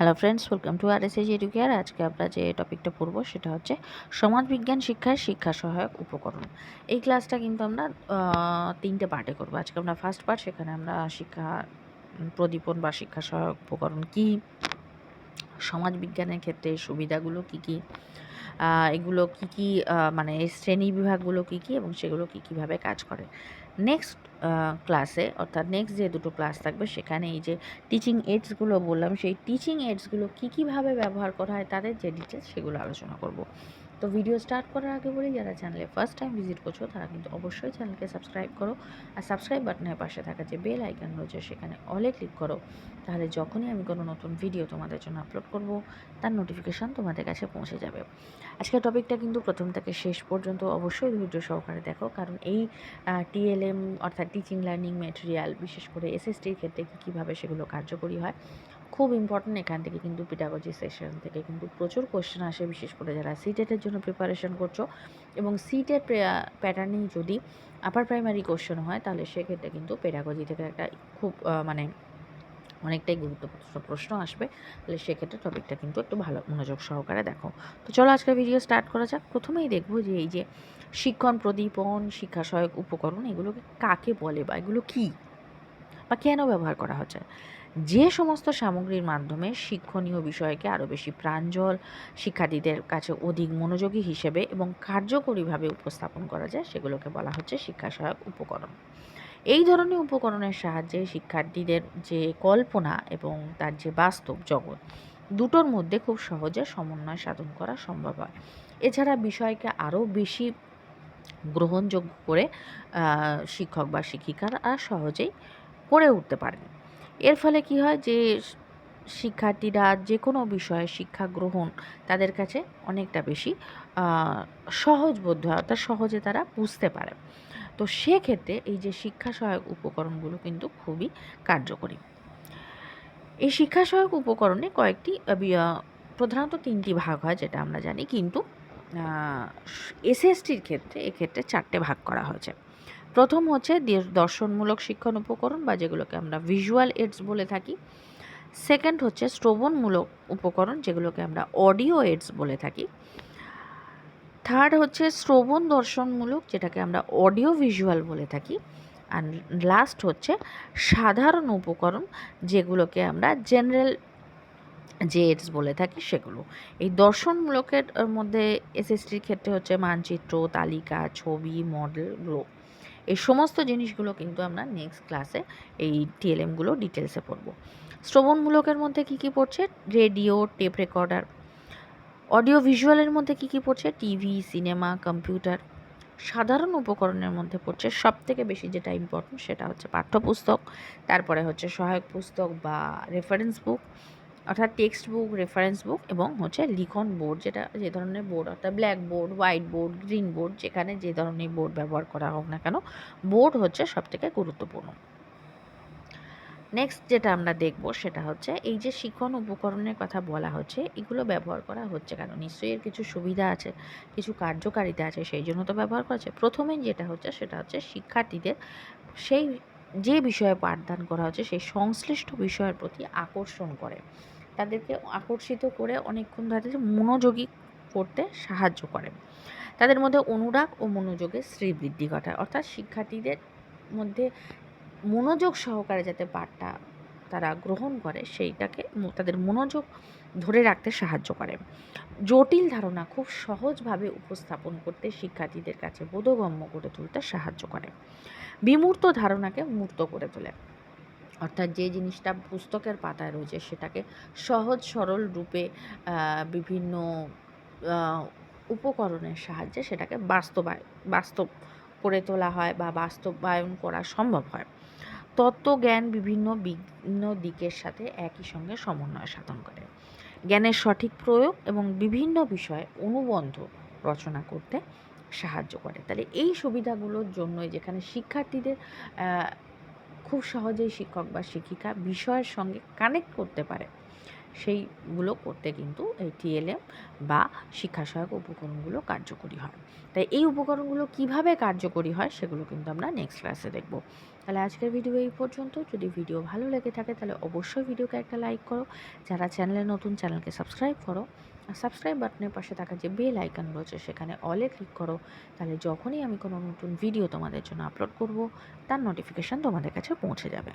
Hello friends welcome to R S edge educare আজকে আমরা যে টপিকটা পড়ব সেটা হচ্ছে সমাজবিজ্ঞান শিক্ষার শিক্ষা সহায়ক উপকরণ। এই ক্লাসটা কিন্তু আমরা তিনটে পার্টে করব। আজকে আমরা ফার্স্ট পার্ট সেখানে আমরা শিক্ষা প্রদীপন বা শিক্ষা সহায়ক উপকরণ কী, সমাজবিজ্ঞানের ক্ষেত্রে সুবিধাগুলো কী কী এগুলো কী কী মানে শ্রেণি বিভাগগুলো কী কী এবং সেগুলো কী কীভাবে কাজ করে। নেক্সট ক্লাসে অর্থাৎ নেক্সট যে দুটো ক্লাস থাকবে, সেখানে এই যে টিচিং এইডসগুলো বললাম, সেই টিচিং এইডসগুলো কী, কীভাবে ব্যবহার করা হয়, তাদের যে ডিটেলস সেগুলো আলোচনা করব। তো ভিডিও স্টার্ট করার আগে বলি, যারা চ্যানেলে ফার্স্ট টাইম ভিজিট করছ, তারা কিন্তু অবশ্যই চ্যানেলকে সাবস্ক্রাইব করো। আর সাবস্ক্রাইব বাটনের পাশে থাকা যে বেল আইকন রয়েছে, সেখানে অলে ক্লিক করো। তাহলে যখনই আমি কোনো নতুন ভিডিও তোমাদের জন্য আপলোড করব, তার নোটিফিকেশান তোমাদের কাছে পৌঁছে যাবে। আজকের টপিকটা কিন্তু প্রথম থেকে শেষ পর্যন্ত অবশ্যই ধৈর্য সহকারে দেখো। কারণ এই টিএলএম অর্থাৎ টিচিং লার্নিং ম্যাটেরিয়াল বিশেষ করে এসএসটির ক্ষেত্রে কী, কীভাবে সেগুলো কার্যকরী হয়, খুব ইম্পর্ট্যান্ট এখান থেকে কিন্তু পিটাগজি সেশন থেকে কিন্তু প্রচুর কোশ্চেন আসে, বিশেষ করে যারা সিটেটের জন্য প্রিপারেশন করছ। এবং সিটের প্যাটার্নেই যদি আপার প্রাইমারি কোশ্চেন হয়, তাহলে সেক্ষেত্রে কিন্তু পেডাগজি থেকে একটা খুব মানে অনেকটাই গুরুত্বপূর্ণ প্রশ্ন আসবে, তাহলে সেক্ষেত্রে টপিকটা কিন্তু একটু ভালো মনোযোগ সহকারে দেখো। তো চলো আজকের ভিডিও স্টার্ট করা যাক। প্রথমেই দেখব যে এই যে শিক্ষণ প্রদীপন, শিক্ষা সহায়ক উপকরণ, এগুলোকে কাকে বলে বা এগুলো কী? বা কেন ব্যবহার করা হচ্ছে? যে সমস্ত সামগ্রীর মাধ্যমে শিক্ষণীয় বিষয়কে আরও বেশি প্রাঞ্জল শিক্ষার্থীদের কাছে অধিক মনোযোগী হিসেবে এবং কার্যকরীভাবে উপস্থাপন করা যায়, সেগুলোকে বলা হচ্ছে শিক্ষা সহায়ক উপকরণ। এই ধরনের উপকরণের সাহায্যে শিক্ষার্থীদের যে কল্পনা এবং তার যে বাস্তব জগৎ, দুটোর মধ্যে খুব সহজে সমন্বয় সাধন করা সম্ভব হয়। এছাড়া বিষয়কে আরও বেশি গ্রহণযোগ্য করে শিক্ষক বা শিক্ষিকারা সহজেই করে উঠতে পারেন। এর ফলে কি হয় যে শিক্ষার্থীরা যে কোনো বিষয়ে শিক্ষা গ্রহণ তাদের কাছে অনেকটা বেশি সহজবোধ্য হয়, অর্থাৎ সহজে তারা বুঝতে পারে। তো সেক্ষেত্রে এই যে শিক্ষা সহায়ক উপকরণগুলো কিন্তু খুবই কার্যকরী। এই শিক্ষা সহায়ক উপকরণে কয়েকটি প্রধানত তিনটি ভাগ হয়, যেটা আমরা জানি, কিন্তু এসএসটির ক্ষেত্রে, এক্ষেত্রে চারটে ভাগ করা হয়েছে। প্রথম হচ্ছে দর্শনমূলক শিক্ষণ উপকরণ বা যেগুলোকে আমরা ভিজুয়াল এডস বলে থাকি। সেকেন্ড হচ্ছে শ্রবণমূলক উপকরণ, যেগুলোকে আমরা অডিও এডস বলে থাকি। থার্ড হচ্ছে শ্রবণ দর্শনমূলক, যেটাকে আমরা অডিও ভিজুয়াল বলে থাকি। আর লাস্ট হচ্ছে সাধারণ উপকরণ, যেগুলোকে আমরা জেনারেল যে এডস বলে থাকি সেগুলো। এই দর্শনমূলকের মধ্যে এসএসটির ক্ষেত্রে হচ্ছে মানচিত্র, তালিকা, ছবি মডেল গ্লো এই সমস্ত জিনিসগুলো কিন্তু আমরা নেক্সট ক্লাসে এই টিএলএমগুলো ডিটেলসে পড়ব। শ্রবণমূলকের মধ্যে কী কী পড়ছে? রেডিও টেপ রেকর্ডার অডিও ভিজুয়ালের মধ্যে কী কী পড়ছে? টিভি সিনেমা কম্পিউটার সাধারণ উপকরণের মধ্যে পড়ছে। সব থেকে বেশি যেটা ইম্পর্টেন্ট সেটা হচ্ছে পাঠ্যপুস্তক, তারপরে হচ্ছে সহায়ক পুস্তক বা রেফারেন্স বুক অর্থাৎ টেক্সট বুক রেফারেন্স বুক এবং হচ্ছে লিখন বোর্ড যেটা যে ধরনের বোর্ড অর্থাৎ black board white board green board যেখানে যে ধরনের বোর্ড ব্যবহার করা হোক না কেন বোর্ড হচ্ছে সবথেকে গুরুত্বপূর্ণ। নেক্সট যেটা আমরা দেখব সেটা হচ্ছে এই যে শিক্ষণ উপকরণের কথা বলা হচ্ছে, এগুলো ব্যবহার করা হচ্ছে কেন? নিশ্চয়ই এর কিছু সুবিধা আছে, কিছু কার্যকারিতা আছে, সেই জন্য তো ব্যবহার করা হচ্ছে। প্রথমে যেটা হচ্ছে সেটা হচ্ছে শিক্ষার্থীদের সেই যে বিষয়ে পাঠদান করা হচ্ছে, সেই সংশ্লিষ্ট বিষয়ের প্রতি আকর্ষণ করে। তাদেরকে আকর্ষিত করে অনেকক্ষণ তাদের মনোযোগী করতে সাহায্য করে। তাদের মধ্যে অনুরাগ ও মনোযোগের শ্রীবৃদ্ধি ঘটায়। অর্থাৎ শিক্ষার্থীদের মধ্যে মনোযোগ সহকারে যাতে পাঠটা তারা গ্রহণ করে, সেইটাকে তাদের মনোযোগ ধরে রাখতে সাহায্য করে। জটিল ধারণা খুব সহজভাবে উপস্থাপন করতে শিক্ষার্থীদের কাছে বোধগম্য করে তুলতে সাহায্য করে। বিমূর্ত ধারণাকে মূর্ত করে তোলে। অর্থাৎ যে জিনিসটা পুস্তকের পাতায় রয়েছে সেটাকে সহজ সরল রূপে বিভিন্ন উপকরণের সাহায্যে সেটাকে বাস্তবায়, বাস্তব করে তোলা হয় বা বাস্তবায়ন করা সম্ভব হয়। তত্ত্বজ্ঞান বিভিন্ন বিভিন্ন দিকের সাথে একই সঙ্গে সমন্বয় সাধন করে। জ্ঞানের সঠিক প্রয়োগ এবং বিভিন্ন বিষয়ে অনুবন্ধ রচনা করতে সাহায্য করে। তাহলে এই সুবিধাগুলোর জন্যই যেখানে শিক্ষার্থীদের খুব সহজেই শিক্ষক বা শিক্ষিকা বিষয়ের সঙ্গে কানেক্ট করতে পারে। সেইগুলো করতে কিন্তু এই টিএলএম বা শিক্ষা সহায়ক উপকরণগুলো কার্যকরী হয়। তাই এই উপকরণগুলো কীভাবে কার্যকরী হয় সেগুলো কিন্তু আমরা নেক্সট ক্লাসে দেখব। তাহলে আজকের ভিডিও এই পর্যন্ত। যদি ভিডিও ভালো লেগে থাকে তাহলে অবশ্যই ভিডিওকে একটা লাইক করো। যারা চ্যানেলে নতুন চ্যানেলকে সাবস্ক্রাইব করো। আর সাবস্ক্রাইব বাটনের পাশে থাকা যে বেল আইকন রয়েছে সেখানে অলে ক্লিক করো। তাহলে যখনই আমি কোনো নতুন ভিডিও তোমাদের জন্য আপলোড করব, তার নোটিফিকেশান তোমাদের কাছে পৌঁছে যাবে।